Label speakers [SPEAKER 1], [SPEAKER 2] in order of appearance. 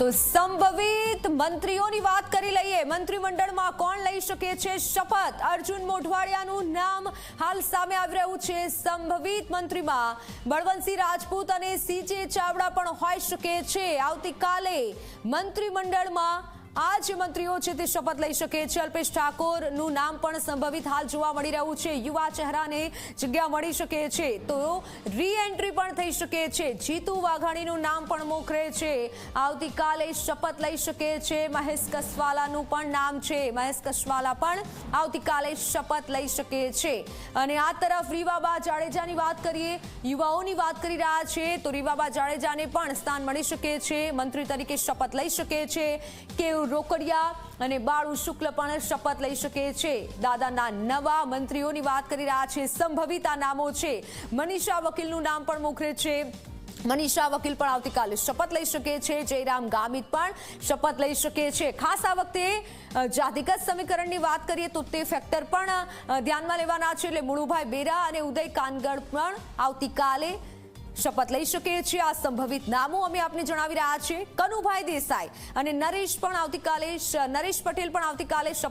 [SPEAKER 1] તો સંભવિત મંત્રીઓની વાત કરી લઈએ. મંત્રીમંડળમાં કોણ લઈ શકે છે શપથ? અર્જુન મોઢવાડિયાનું નામ હાલ સામે આવી રહ્યું છે. સંભવિત મંત્રીમાં બળવંતસિંહ રાજપૂત અને સીજે ચાવડા પણ હોઈ શકે છે. આવતીકાલે મંત્રીમંડળમાં આ જે મંત્રીઓ છે તે શપથ લઈ શકે છે. અલ્પેશ ઠાકોરનું નામ પણ સંભવિત હાલ જોવા મળી રહ્યું છે. યુવા ચહેરાને જગ્યા મળી શકે છે તો રી એન્ટ્રી પણ થઈ શકે છે. જીતુ વાઘાણીનું નામ પણ મોખરે છે. આવતીકાલે શપથ લઈ શકે છે. મહેશ કસવાલાનું પણ નામ છે. મહેશ કસવાલા પણ આવતીકાલે શપથ લઈ શકે છે. અને આ તરફ રીવાબા જાડેજાની વાત કરીએ, યુવાઓની વાત કરી રહ્યા છે, તો રીવાબા જાડેજાને પણ સ્થાન મળી શકે છે. મંત્રી તરીકે શપથ લઈ શકે છે. રોકડિયા અને બાળુ શુક્લ પણ શપથ લઈ શકે છે. દાદાના નવા મંત્રીઓની વાત કરી રહ્યા છે. સંભવિતા નામો છે. મનીષા વકીલનું નામ પણ મોખરે છે. મનીષા વકીલ પણ આવતીકાલે શપથ લઈ શકે છે. જયરામ ગામિત પણ શપથ લઈ શકે છે. ખાસ આ વખતે જાતિગત સમીકરણની વાત કરીએ તો તે ફેક્ટર પણ ધ્યાનમાં લેવાના છે. એટલે મુળુભાઈ બેરા અને ઉદય કાનગડ પણ આવતીકાલે શપથ લઈ શકે છે. આ સંભવિત નામો અમે આપને જણાવી રહ્યા છીએ. કનુભાઈ દેસાઈ અને નરેશ પણ આવતીકાલે નરેશ પટેલ પણ આવતીકાલે